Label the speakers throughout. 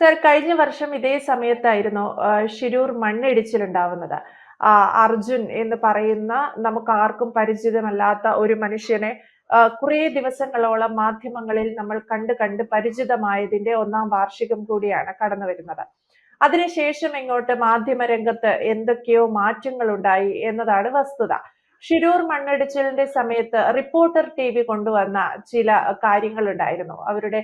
Speaker 1: Sir കഴിഞ്ഞ വർഷം ഇതേ സമയത്തായിരുന്നു ശിരൂർ മണ്ണിടിച്ചിലുണ്ടാവുന്നത്. അർജുൻ എന്ന് പറയുന്ന നമുക്ക് ആർക്കും പരിചിതമല്ലാത്ത ഒരു മനുഷ്യനെ കുറേ ദിവസങ്ങളോളം മാധ്യമങ്ങളിൽ നമ്മൾ കണ്ട് കണ്ട് പരിചിതമായതിന്റെ ഒന്നാം വാർഷികം കൂടിയാണ് കടന്നു വരുന്നത്. അതിനുശേഷം ഇങ്ങോട്ട് മാധ്യമ രംഗത്ത് എന്തൊക്കെയോ മാറ്റങ്ങൾ ഉണ്ടായി എന്നതാണ് വസ്തുത. ഷിരൂർ മണ്ണിടിച്ചിലിന്റെ സമയത്ത് റിപ്പോർട്ടർ ടി വി കൊണ്ടുവന്ന ചില കാര്യങ്ങൾ ഉണ്ടായിരുന്നു അവരുടെ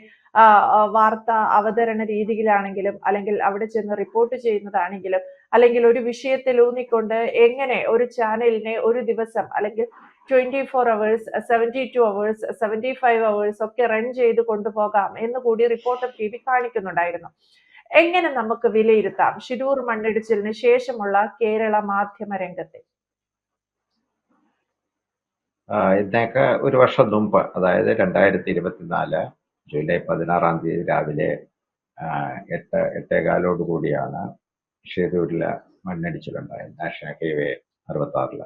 Speaker 1: വാർത്ത അവതരണ രീതിയിലാണെങ്കിലും അല്ലെങ്കിൽ അവിടെ ചെന്ന് റിപ്പോർട്ട് ചെയ്യുന്നതാണെങ്കിലും അല്ലെങ്കിൽ ഒരു വിഷയത്തിൽ ഊന്നിക്കൊണ്ട് എങ്ങനെ ഒരു ചാനലിനെ ഒരു ദിവസം അല്ലെങ്കിൽ twenty four hours seventy two hours seventy five hours ഒക്കെ റൺ ചെയ്ത് കൊണ്ടുപോകാം എന്ന് കൂടി റിപ്പോർട്ടർ ടി വി കാണിക്കുന്നുണ്ടായിരുന്നു. എങ്ങനെ നമുക്ക് വിലയിരുത്താം? ഷിരൂർ മണ്ണിടിച്ചിലിന് ശേഷമുള്ള കേരള മാധ്യമ രംഗത്തെ
Speaker 2: ഇതിനൊക്കെ ഒരു വർഷം മുമ്പ് അതായത് രണ്ടായിരത്തി ഇരുപത്തിനാല് ജൂലൈ പതിനാറാം തീയതി രാവിലെ എട്ട് എട്ടേകാലോട് കൂടിയാണ് ഷിരൂരിലെ മണ്ണിടിച്ചിലുണ്ടായത്. നാഷണൽ ഹൈവേ അറുപത്തി ആറിൽ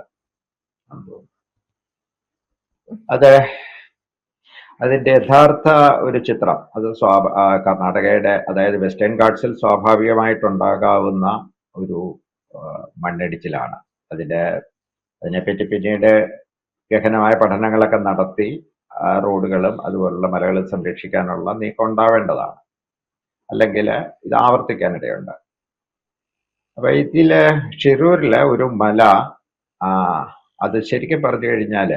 Speaker 2: അത് അതിന്റെ യഥാർത്ഥ ഒരു ചിത്രം. അത് സ്വാഭ കർണാടകയുടെ അതായത് വെസ്റ്റേൺ ഗാർഡ്സിൽ സ്വാഭാവികമായിട്ടുണ്ടാകാവുന്ന ഒരു മണ്ണിടിച്ചിലാണ്. അതിന്റെ അതിനെപ്പറ്റി പിന്നീട് ഗഹനമായ പഠനങ്ങളൊക്കെ നടത്തി റോഡുകളും അതുപോലുള്ള മലകളും സംരക്ഷിക്കാനുള്ള നീക്കം ഉണ്ടാവേണ്ടതാണ്. അല്ലെങ്കിൽ ഇത് ആവർത്തിക്കാനിടയുണ്ട്. അപ്പൊ ഇതിൽ ഷിരൂരിലെ ഒരു മല ആ അത് ശരിക്കും പറഞ്ഞു കഴിഞ്ഞാൽ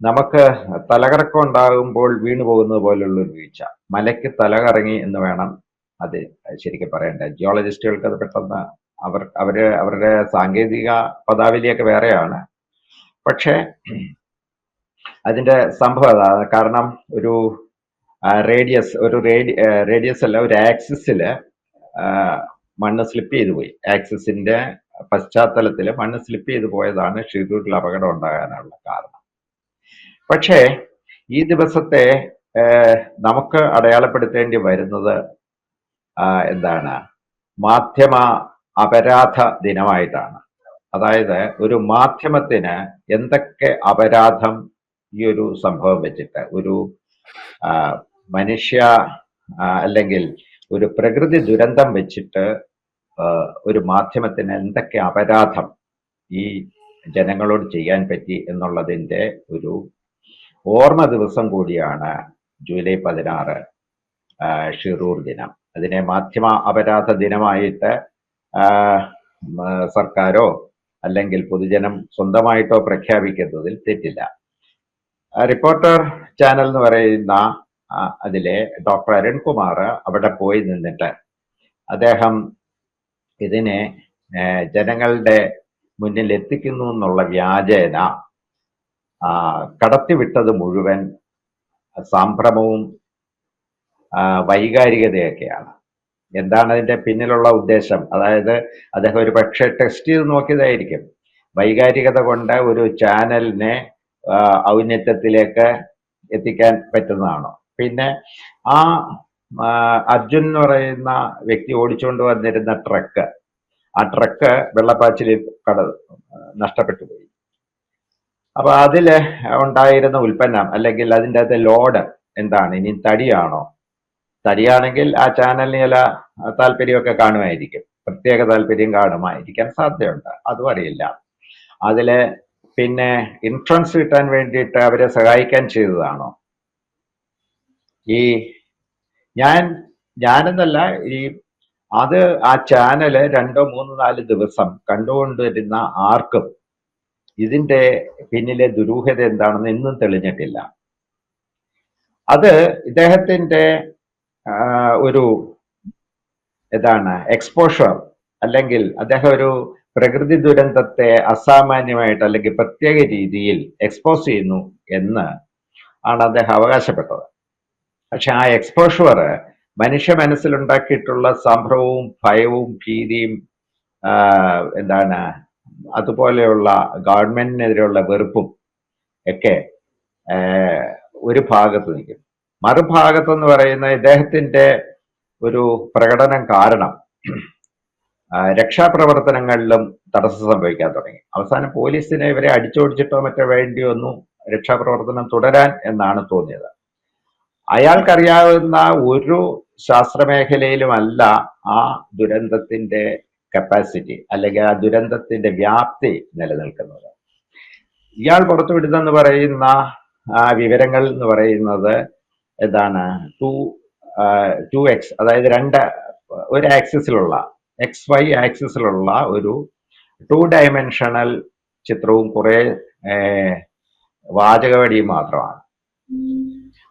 Speaker 2: നമുക്ക് തലകറക്കം ഉണ്ടാകുമ്പോൾ വീണു പോകുന്നത് പോലുള്ള ഒരു വീഴ്ച. മലയ്ക്ക് തലകറങ്ങി എന്ന് വേണം അത് ശരിക്കും പറയേണ്ടത്. ജിയോളജിസ്റ്റുകൾക്ക് അത് പെട്ടെന്ന് അവർ അവർ അവരുടെ സാങ്കേതിക പദാവലിയൊക്കെ വേറെയാണ്. പക്ഷേ അതിന്റെ സംഭവം കാരണം ഒരു റേഡിയസ് ഒരു റേഡിയസ് അല്ല ഒരു ആക്സിസിൽ മണ്ണ് സ്ലിപ്പ് ചെയ്തു പോയി. ആക്സിസിന്റെ പശ്ചാത്തലത്തിൽ മണ്ണ് സ്ലിപ്പ് ചെയ്തു പോയതാണ് ഷിരൂരിൽ അപകടം ഉണ്ടാകാനുള്ള കാരണം. പക്ഷേ ഈ ദിവസത്തെ നമുക്ക് അടയാളപ്പെടുത്തേണ്ടി വരുന്നത് എന്താണ്? മാധ്യമ അപരാധ ദിനമായിട്ടാണ്. അതായത് ഒരു മാധ്യമത്തിന് എന്തൊക്കെ അപരാധം ഈ ഒരു സംഭവം വെച്ചിട്ട് ഒരു മനുഷ്യ അല്ലെങ്കിൽ ഒരു പ്രകൃതി ദുരന്തം വെച്ചിട്ട് ഒരു മാധ്യമത്തിന് എന്തൊക്കെ അപരാധം ഈ ജനങ്ങളോട് ചെയ്യാൻ പറ്റി എന്നുള്ളതിന്റെ ഒരു ഓർമ്മ ദിവസം കൂടിയാണ് ജൂലൈ പതിനാറ് ഷിറൂർ ദിനം. അതിനെ മാധ്യമ അപരാധ ദിനമായിട്ട് സർക്കാരോ അല്ലെങ്കിൽ പൊതുജനം സ്വന്തമായിട്ടോ പ്രഖ്യാപിക്കുന്നതിൽ തെറ്റില്ല. റിപ്പോർട്ടർ ചാനൽ എന്ന് പറയുന്ന അതിലെ ഡോക്ടർ അരുൺകുമാർ അവിടെ പോയി നിന്നിട്ട് അദ്ദേഹം ഇതിനെ ജനങ്ങളുടെ മുന്നിൽ എത്തിക്കുന്നു എന്നുള്ള വ്യാജേന കടത്തിവിട്ടത് മുഴുവൻ സംഭ്രമവും വൈകാരികതയൊക്കെയാണ്. എന്താണ് അതിന്റെ പിന്നിലുള്ള ഉദ്ദേശം? അതായത് അദ്ദേഹം ഒരു പക്ഷേ ടെസ്റ്റ് ചെയ്ത് നോക്കിയതായിരിക്കും. വൈകാരികത കൊണ്ട് ഒരു ചാനലിനെ ഔന്നത്യത്തിലേക്ക് എത്തിക്കാൻ പറ്റുന്നതാണോ? പിന്നെ ആ അർജുൻ എന്ന് പറയുന്ന വ്യക്തി ഓടിച്ചുകൊണ്ട് വന്നിരുന്ന ട്രക്ക് ആ ട്രക്ക് വെള്ളപ്പാച്ചിലിൽ കട നഷ്ടപ്പെട്ടു പോയി. അപ്പൊ അതിൽ ഉണ്ടായിരുന്ന ഉൽപ്പന്നം അല്ലെങ്കിൽ അതിന്റെ അകത്തെ ലോഡ് എന്താണ്? ഇനി തടിയാണോ? തടിയാണെങ്കിൽ ആ ചാനലിന് ചില താല്പര്യമൊക്കെ കാണുമായിരിക്കും. പ്രത്യേക താല്പര്യം കാണുമായിരിക്കാൻ സാധ്യതയുണ്ട്. അതും അറിയില്ല. അതിൽ പിന്നെ ഇൻഷുറൻസ് കിട്ടാൻ വേണ്ടിയിട്ട് അവരെ സഹായിക്കാൻ ചെയ്തതാണോ? ഈ ഞാൻ ഞാനെന്നല്ല ഈ അത് ആ ചാനൽ രണ്ടോ മൂന്നോ നാല് ദിവസം കണ്ടുകൊണ്ടിരുന്ന ആർക്കും ഇതിന്റെ പിന്നിലെ ദുരൂഹത എന്താണെന്ന് ഇന്നും തെളിഞ്ഞിട്ടില്ല. അത് ഇദ്ദേഹത്തിന്റെ ഒരു ഇതാണ് എക്സ്പോഷർ അല്ലെങ്കിൽ അദ്ദേഹം ഒരു പ്രകൃതി ദുരന്തത്തെ അസാമാന്യമായിട്ട് അല്ലെങ്കിൽ പ്രത്യേക രീതിയിൽ എക്സ്പോസ് ചെയ്യുന്നു എന്ന് ആണ് അദ്ദേഹം അവകാശപ്പെട്ടത്. പക്ഷെ ആ എക്സ്പോഷർ മനുഷ്യ മനസ്സിലുണ്ടാക്കിയിട്ടുള്ള സംഭ്രമവും ഭയവും ഭീതിയും എന്താണ് അതുപോലെയുള്ള ഗവൺമെന്റിനെതിരെയുള്ള വെറുപ്പും ഒക്കെ ഒരു ഭാഗത്ത് നിൽക്കും. മറുഭാഗത്തെന്ന് പറയുന്ന ഇദ്ദേഹത്തിന്റെ ഒരു പ്രകടനം കാരണം രക്ഷാപ്രവർത്തനങ്ങളിലും തടസ്സം സംഭവിക്കാൻ തുടങ്ങി. അവസാനം പോലീസിനെ ഇവരെ അടിച്ചോടിച്ചിട്ടോ മറ്റോ വേണ്ടി വന്നു രക്ഷാപ്രവർത്തനം തുടരാൻ എന്നാണ് തോന്നിയത്. അയാൾക്കറിയാവുന്ന ഒരു ശാസ്ത്രമേഖലയിലുമല്ല ആ ദുരന്തത്തിന്റെ കപ്പാസിറ്റി അല്ലെങ്കിൽ ആ ദുരന്തത്തിന്റെ വ്യാപ്തി നിലനിൽക്കുന്നത്. ഇയാൾ പുറത്തുവിടുന്നെന്ന് പറയുന്ന ആ വിവരങ്ങൾ എന്ന് പറയുന്നത് എന്താണ് ടു ടു എക്സ് അതായത് രണ്ട് ഒരു ആക്സിസിലുള്ള എക്സ് വൈ ആക്സിസിലുള്ള ഒരു ടു ഡയമെൻഷണൽ ചിത്രവും കുറെ വാചകവടിയും മാത്രമാണ്.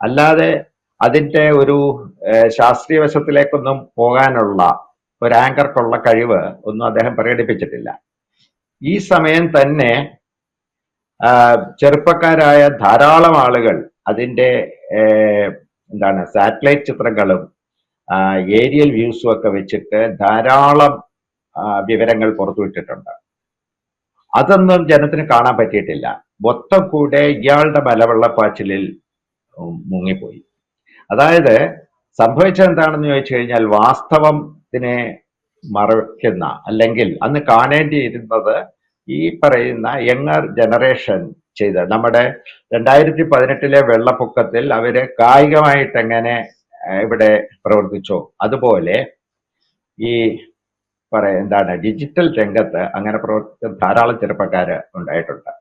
Speaker 2: അല്ലാതെ അതിന്റെ ഒരു ശാസ്ത്രീയ വശത്തിലേക്കൊന്നും പോകാനുള്ള ഒരു ആങ്കർക്കുള്ള കഴിവ് ഒന്നും അദ്ദേഹം പ്രകടിപ്പിച്ചിട്ടില്ല. ഈ സമയം തന്നെ ചെറുപ്പക്കാരായ ധാരാളം ആളുകൾ അതിന്റെ ഏഹ്, എന്താണ് സാറ്റലൈറ്റ് ചിത്രങ്ങളും ഏരിയൽ വ്യൂസും ഒക്കെ വെച്ചിട്ട് ധാരാളം വിവരങ്ങൾ പുറത്തുവിട്ടിട്ടുണ്ട്. അതൊന്നും ജനത്തിന് കാണാൻ പറ്റിയിട്ടില്ല. മൊത്തം കൂടെ ഇയാളുടെ മലവെള്ളപ്പാച്ചിലിൽ മുങ്ങിപ്പോയി. അതായത് സംഭവിച്ചത് എന്താണെന്ന് ചോദിച്ചു കഴിഞ്ഞാൽ വാസ്തവത്തിനെ മറക്കുന്ന അല്ലെങ്കിൽ അന്ന് കാണേണ്ടിയിരുന്നത് ഈ പറയുന്ന യങ്ങർ ജനറേഷൻ ചെയ്ത നമ്മുടെ രണ്ടായിരത്തി പതിനെട്ടിലെ വെള്ളപ്പൊക്കത്തിൽ അവർ കായികമായിട്ട് എങ്ങനെ ഇവിടെ പ്രവർത്തിച്ചോ? അതുപോലെ ഈ പറയ എന്താണ് ഡിജിറ്റൽ രംഗത്ത് അങ്ങനെ പ്രവർത്തിച്ച ധാരാളം ചെറുപ്പക്കാര് ഉണ്ടായിട്ടുണ്ട്.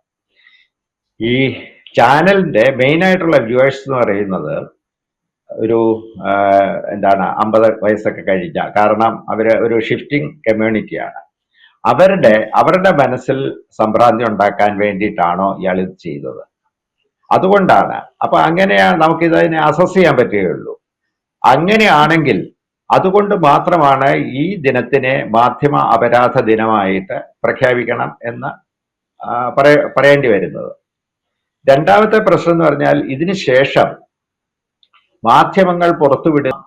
Speaker 2: ഈ ചാനലിന്റെ മെയിൻ ആയിട്ടുള്ള വ്യൂവേഴ്സ് എന്ന് പറയുന്നത് ഒരു എന്താണ് അമ്പത് വയസ്സൊക്കെ കഴിഞ്ഞ കാരണം അവർ ഒരു ഷിഫ്റ്റിംഗ് കമ്മ്യൂണിറ്റിയാണ്. അവരുടെ അവരുടെ മനസ്സിൽ സംഭ്രാന്തി ഉണ്ടാക്കാൻ വേണ്ടിയിട്ടാണോ ഇയാൾ ഇത് ചെയ്തത്. അതുകൊണ്ടാണ് അപ്പൊ അങ്ങനെയാണ് നമുക്ക് ഇതിനെ അസസ് ചെയ്യാൻ പറ്റുകയുള്ളൂ. അങ്ങനെയാണെങ്കിൽ അതുകൊണ്ട് മാത്രമാണ് ഈ ദിനത്തിനെ മാധ്യമ അപരാധ ദിനമായിട്ട് പ്രഖ്യാപിക്കണം എന്ന് പറയേണ്ടി വരുന്നത്. രണ്ടാമത്തെ പ്രശ്നം എന്ന് പറഞ്ഞാൽ ഇതിന് ശേഷം മാധ്യമങ്ങൾ പുറത്തുവിടുന്ന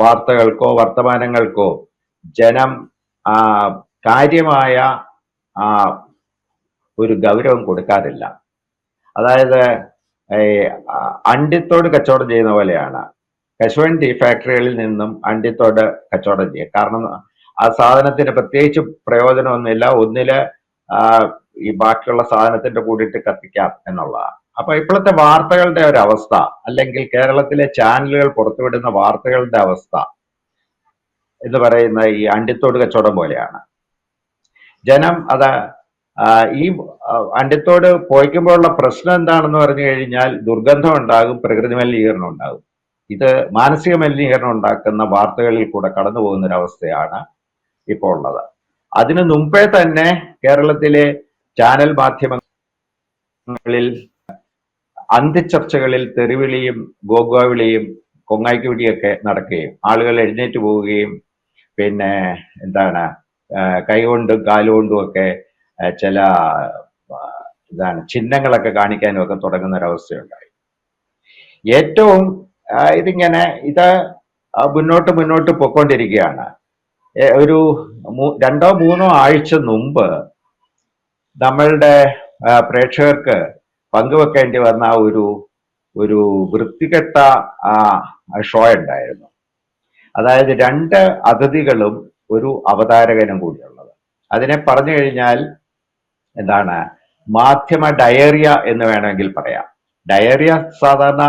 Speaker 2: വാർത്തകൾക്കോ വർത്തമാനങ്ങൾക്കോ ജനം കാര്യമായ ആ, ഒരു ഗൗരവം കൊടുക്കാറില്ല. അതായത് അണ്ടിത്തോട് കച്ചവടം ചെയ്യുന്ന പോലെയാണ്. കശുവണ്ടി ഫാക്ടറികളിൽ നിന്നും അണ്ടിത്തോട് കച്ചവടം ചെയ്യുക കാരണം ആ സാധനത്തിന് പ്രത്യേകിച്ച് പ്രയോജനമൊന്നുമില്ല. ഒന്നിൽ ഈ ബാക്കിയുള്ള സാധനത്തിന്റെ കൂടിയിട്ട് കത്തിക്കാം എന്നുള്ളതാണ്. അപ്പൊ ഇപ്പോഴത്തെ വാർത്തകളുടെ ഒരു അവസ്ഥ അല്ലെങ്കിൽ കേരളത്തിലെ ചാനലുകൾ പുറത്തുവിടുന്ന വാർത്തകളുടെ അവസ്ഥ എന്ന് പറയുന്ന ഈ അണ്ടിത്തോട് കച്ചവടം പോലെയാണ്. ജനം അത് ഈ ആ, അണ്ടിത്തോട് പോയിക്കുമ്പോഴുള്ള പ്രശ്നം എന്താണെന്ന് പറഞ്ഞു കഴിഞ്ഞാൽ ദുർഗന്ധം ഉണ്ടാകും പ്രകൃതി മലിനീകരണം ഉണ്ടാകും. ഇത് മാനസിക മലിനീകരണം ഉണ്ടാക്കുന്ന വാർത്തകളിൽ കൂടെ കടന്നു പോകുന്ന ഒരു അവസ്ഥയാണ് ഇപ്പോൾ ഉള്ളത്. അതിനു മുമ്പേ തന്നെ കേരളത്തിലെ ചാനൽ മാധ്യമങ്ങളിൽ അന്ത്യചർച്ചകളിൽ തെറിവിളിയും ഗോഗോവിളിയും കൊങ്ങായ്ക്കുവിളിയൊക്കെ നടക്കുകയും ആളുകൾ എഴുന്നേറ്റ് പോവുകയും പിന്നെ എന്താണ് കൈകൊണ്ടും കാലുകൊണ്ടും ഒക്കെ ചില ഇതാണ് ചിഹ്നങ്ങളൊക്കെ കാണിക്കാനും ഒക്കെ തുടങ്ങുന്ന ഒരവസ്ഥയുണ്ടായി ഏറ്റവും ഇതിങ്ങനെ ഇത് മുന്നോട്ട് മുന്നോട്ട് പൊക്കോണ്ടിരിക്കുകയാണ് ഒരു രണ്ടോ മൂന്നോ ആഴ്ച മുമ്പ് നമ്മളുടെ പ്രേക്ഷകർക്ക് പങ്കുവെക്കേണ്ടി വന്ന ഒരു ഒരു വൃത്തികെട്ട ഷോ ഉണ്ടായിരുന്നു. അതായത് രണ്ട് അതിഥികളും ഒരു അവതാരകനും കൂടിയുള്ളത്. അതിനെ പറഞ്ഞു കഴിഞ്ഞാൽ എന്താണ്? മാധ്യമ ഡയറിയ എന്ന് വേണമെങ്കിൽ പറയാം. ഡയറിയ സാധാരണ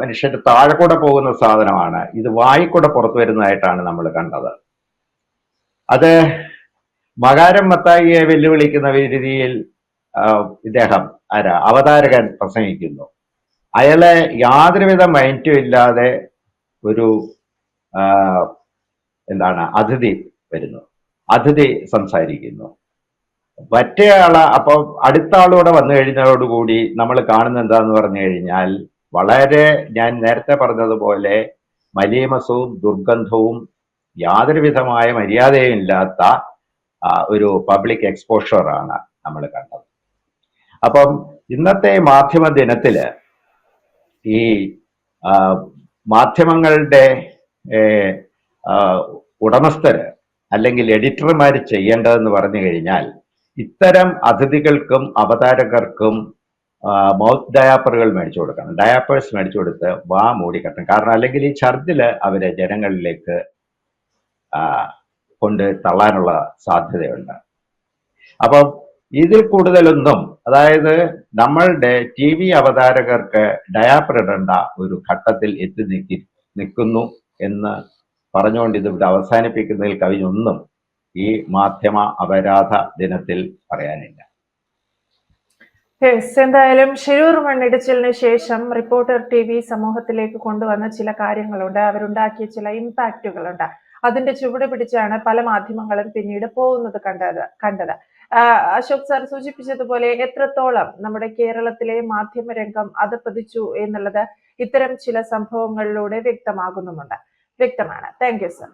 Speaker 2: മനുഷ്യന്റെ താഴെ കൂടെ പോകുന്ന സാധനമാണ്. ഇത് വായിക്കൂടെ പുറത്തു വരുന്നതായിട്ടാണ് നമ്മൾ കണ്ടത്. അത് മകാരം മത്തായിയെ വെല്ലുവിളിക്കുന്ന രീതിയിൽ ഇദ്ദേഹം ആരാ? അവതാരകൻ പ്രസംഗിക്കുന്നു. അയാളെ യാതൊരുവിധ മൈൻഡും ഇല്ലാതെ ഒരു എന്താണ് അതിഥി വരുന്നു. അതിഥി സംസാരിക്കുന്നു. മറ്റേയാൾ അപ്പൊ അടുത്ത ആളൂടെ വന്നു കഴിഞ്ഞതോടുകൂടി നമ്മൾ കാണുന്ന എന്താന്ന് പറഞ്ഞു കഴിഞ്ഞാൽ വളരെ ഞാൻ നേരത്തെ പറഞ്ഞതുപോലെ മലീമസവും ദുർഗന്ധവും യാതൊരു വിധമായ മര്യാദയും ഇല്ലാത്ത ഒരു പബ്ലിക് എക്സ്പോഷറാണ് നമ്മൾ കണ്ടത്. അപ്പം ഇന്നത്തെ മാധ്യമ ദിനത്തിൽ ഈ മാധ്യമങ്ങളുടെ ഉടമസ്ഥര് അല്ലെങ്കിൽ എഡിറ്റർമാർ ചെയ്യേണ്ടതെന്ന് പറഞ്ഞു കഴിഞ്ഞാൽ ഇത്തരം അതിഥികൾക്കും അവതാരകർക്കും മൗത്ത് ഡയാപ്പറുകൾ മേടിച്ചു കൊടുക്കണം. ഡയാപ്പേഴ്സ് മേടിച്ചു കൊടുത്ത് വാ മൂടിക്കെട്ടണം കാരണം അല്ലെങ്കിൽ ഈ ഛർദിൽ അവരെ ജനങ്ങളിലേക്ക് കൊണ്ട് തള്ളാനുള്ള സാധ്യതയുണ്ട്. അപ്പം ഇതിൽ കൂടുതലൊന്നും അതായത് നമ്മളുടെ ടി വി അവതാരകർക്ക് ഡയാപ്പർ ഇടേണ്ട ഒരു ഘട്ടത്തിൽ എത്തി നിൽക്കി നിൽക്കുന്നു എന്ന് പറഞ്ഞുകൊണ്ട് ഇത് അവസാനിപ്പിക്കുന്നതിൽ കവിഞ്ഞൊന്നും ഈ മാധ്യമ അപരാധ ദിനത്തിൽ പറയാനില്ല.
Speaker 1: എന്തായാലും ഷിരൂർ മണ്ണിടിച്ചിലിന് ശേഷം റിപ്പോർട്ടർ ടി വി സമൂഹത്തിലേക്ക് കൊണ്ടുവന്ന ചില കാര്യങ്ങളുണ്ട്. അവരുണ്ടാക്കിയ ചില ഇമ്പാക്റ്റുകളുണ്ട്. അതിന്റെ ചുവട് പിടിച്ചാണ് പല മാധ്യമങ്ങളും പിന്നീട് പോകുന്നത് കണ്ടത് കണ്ടത്. അശോക് സാർ സൂചിപ്പിച്ചതുപോലെ എത്രത്തോളം നമ്മുടെ കേരളത്തിലെ മാധ്യമരംഗം അത് പതിച്ചു എന്നുള്ളത് ഇത്തരം ചില സംഭവങ്ങളിലൂടെ വ്യക്തമാകുന്നുമുണ്ട്. വ്യക്തമാണ് താങ്ക് യു സർ